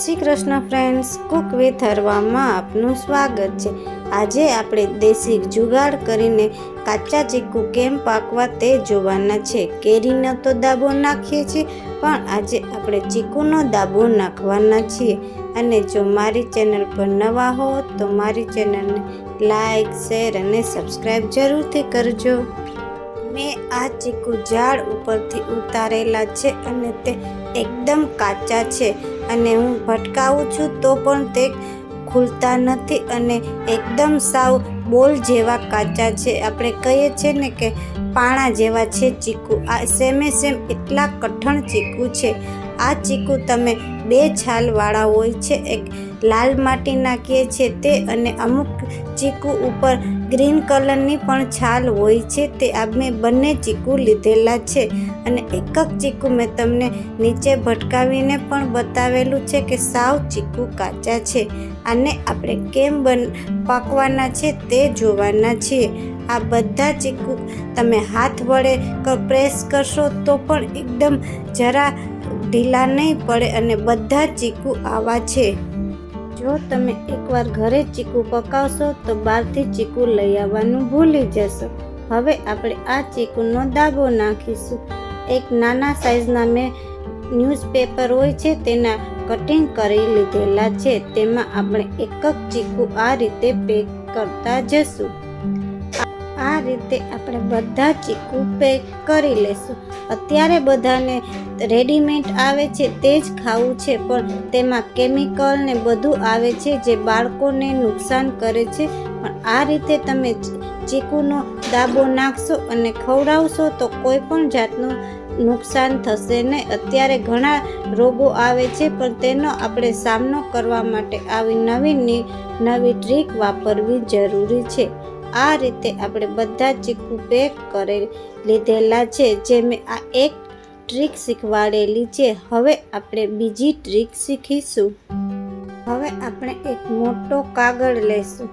Shri Krishna friends cook with હરવામાં આપનું સ્વાગત છે. આજે આપણે દેશી જુગાડ કરીને કાચા ચીકુ કેમ પાકવા તે જોવાના છે. કેરીનો તો દાબો નાખીએ છીએ, પણ આજે આપણે ચીકુનો દાબો નાખવાના છીએ. અને જો મારી ચેનલ પર નવા હો, તો મારી ચેનલને લાઈક શેર અને સબસ્ક્રાઈબ જરૂરથી કરજો. મેં આ ચીકુ ઝાડ ઉપરથી ઉતારેલા છે અને તે એકદમ કાચા છે. અને હું ભટકાવું છું તો પણ તે ખુલતા નથી અને એકદમ સાવ બોલ જેવા કાચા છે. આપણે કહીએ છીએ ને કે પાણા જેવા છે ચીકુ. આ સેમે સેમ એટલા કઠણ ચીકુ છે. આ ચીકુ તમે બે છાલવાળા હોય છે, એક લાલ માટી નાખીએ છીએ તે અને અમુક ચીકુ ઉપર ગ્રીન કલરની પણ છાલ હોય છે તે આ મેં બંને ચીકુ લીધેલા છે. અને એક જ ચીકુ મેં તમને નીચે ભટકાવીને પણ બતાવેલું છે કે સાવ ચીકુ કાચા છે. આને આપણે કેમ બન, પાકવાના છે તે જોવાના છીએ. આ બધા ચીકુ તમે હાથ વડે પ્રેસ કરશો તો પણ એકદમ જરા ઢીલા નહીં પડે અને બધા ચીકુ આવા છે. જો તમે એકવાર ઘરે ચીકુ પકાવશો, તો બહારથી ચીકુ લઈ આવવાનું ભૂલી જશો. હવે આપણે આ ચીકુનો દાબો નાખીશું. એક નાના સાઇઝના મેં ન્યૂઝપેપર હોય છે, તેના કટિંગ કરી લીધેલા છે. તેમાં આપણે એક જ ચીકુ આ રીતે પેક કરતા જશું. આ રીતે આપણે બધા ચીકુ પેક કરી લેશું. અત્યારે બધાને રેડીમેડ આવે છે તે જ ખાવું છે, પણ તેમાં કેમિકલ ને બધું આવે છે જે બાળકોને નુકસાન કરે છે. પણ આ રીતે તમે ચીકુનો દાબો નાખશો અને ખવડાવશો તો કોઈ પણ જાતનું નુકસાન થશે નહીં. અત્યારે ઘણા રોગો આવે છે, પણ તેનો આપણે સામનો કરવા માટે આવી નવી નવી ટ્રીક વાપરવી જરૂરી છે. આ રીતે આપણે બધા ચીકુ પેક કરી લીધેલા છે, જે મેં આ એક ટ્રીક શીખવાડેલી છે. હવે આપણે બીજી ટ્રીક શીખીશું. હવે આપણે એક મોટો કાગળ લેશું.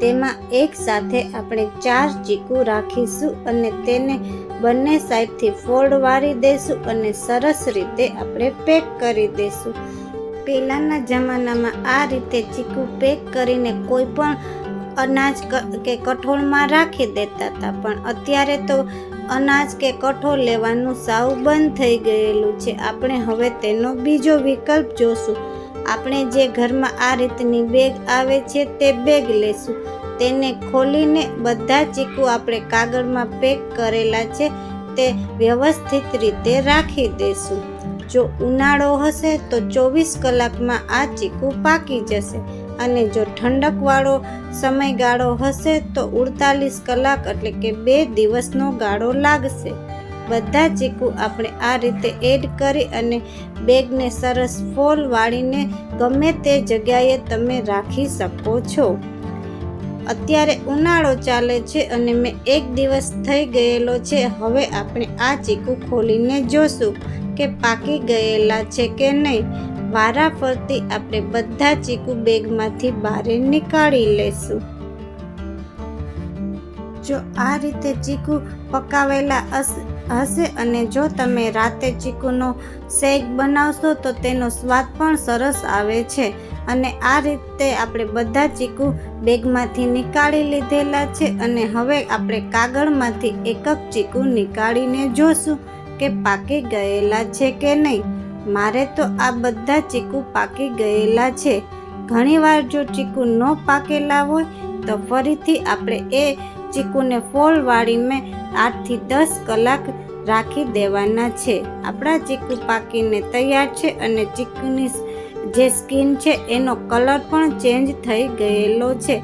તેમાં એક સાથે આપણે ચાર ચીકુ રાખીશું અને તેને બંને સાઈડથી ફોલ્ડ વાળી દેશું અને સરસ રીતે આપણે પેક કરી દેશું. પહેલાંના જમાનામાં આ રીતે ચીકુ પેક કરીને કોઈ પણ અનાજ કે કઠોળમાં રાખી દેતા હતા પણ અત્યારે તો અનાજ કે કઠોળ લેવાનું સાવ બંધ થઈ ગયેલું છે. આપણે હવે તેનો બીજો વિકલ્પ જોશું. આપણે જે ઘરમાં આ રીતની બેગ આવે છે તે બેગ લેશું. તેને ખોલીને બધા ચીકુ આપણે કાગળમાં પેક કરેલા છે તે વ્યવસ્થિત રીતે રાખી દેશું. જો ઉનાળો હશે તો ચોવીસ કલાકમાં આ ચીકુ પાકી જશે. અને જો ઠંડકવાળો સમયગાળો હશે તો ઉડતાલીસ કલાક એટલે કે બે દિવસનો ગાળો લાગશે. બધા ચીકુ આપણે આ રીતે એડ કરી અને બેગને સરસ ફોલ વાળીને ગમે તે જગ્યાએ તમે રાખી શકો છો. અત્યારે ઉનાળો ચાલે છે અને મેં એક દિવસ થઈ ગયેલો છે. હવે આપણે આ ચીકુ ખોલીને જોશું કે પાકી ગયેલા છે કે નહીં. વારા ફરતી આપણે બધા ચીકુ બેગમાંથી બહાર નીકાળી લેશું. જો આ રીતે ચીકુ પકાવેલા હશે અને જો તમે રાતે ચીકુનો શેક બનાવશો તો તેનો સ્વાદ પણ સરસ આવે છે. અને આ રીતે આપણે બધા ચીકુ બેગમાંથી નીકાળી લીધેલા છે અને હવે આપણે કાગળમાંથી એક ચીકુ નીકાળીને જોશું કે પાકી ગયેલા છે કે નહીં. મારે તો આ બધા ચીકુ પાકી ગયેલા છે. ઘણીવાર જો ચીકુ ન પાકેલા હોય, તો ફરીથી આપણે એ ચીકુને ફોલ વાળીને આઠથી દસ કલાક રાખી દેવાના છે. આપણા ચીકુ પાકીને તૈયાર છે અને ચીકુની જે સ્કિન છે, એનો કલર પણ ચેન્જ થઈ ગયેલો છે.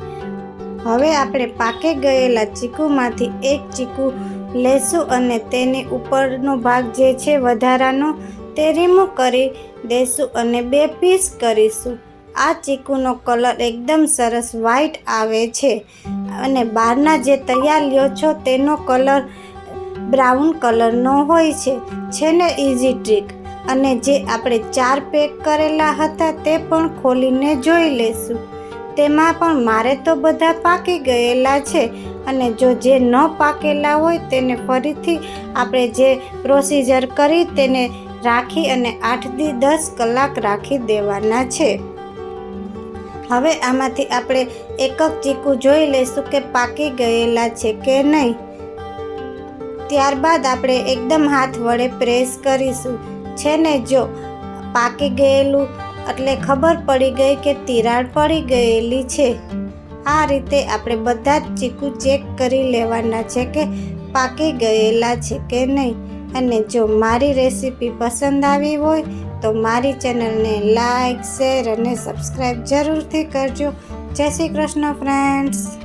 હવે આપણે પાકે ગયેલા ચીકુમાંથી એક ચીકુ લેશું અને તેની ઉપરનો ભાગ જે છે, વધારાનો તે રીમૂવ કરી દઈશું અને બે પીસ કરીશું. આ ચીકુનો કલર એકદમ સરસ વ્હાઈટ આવે છે અને બહારના જે તૈયાર લ્યો છો તેનો કલર બ્રાઉન કલરનો હોય છે. છે ને ઇઝી ટ્રીક. અને જે આપણે ચાર પેક કરેલા હતા તે પણ ખોલીને જોઈ લેશું. તેમાં પણ મારે તો બધા પાકી ગયેલા છે અને જો જે ન પાકેલા હોય તેને ફરીથી આપણે જે પ્રોસીજર કરી તેને રાખી અને આઠથી દસ કલાક રાખી દેવાના છે. હવે આમાંથી આપણે એક એક ચીકુ જોઈ લઈશું કે પાકી ગયેલા છે કે નહીં. ત્યારબાદ આપણે એકદમ હાથ વડે પ્રેસ કરીશું. છે ને જો, પાકી ગયેલું, એટલે ખબર પડી ગઈ કે તિરાડ પડી ગયેલી છે. આ રીતે આપણે બધા જ ચીકુ ચેક કરી લેવાના છે કે પાકી ગયેલા છે કે નહીં. અને જો મારી રેસીપી પસંદ આવી હોય તો મારી ચેનલને લાઈક, શેર અને સબસ્ક્રાઈબ જરૂરથી કરજો. જય શ્રી કૃષ્ણ ફ્રેન્ડ્સ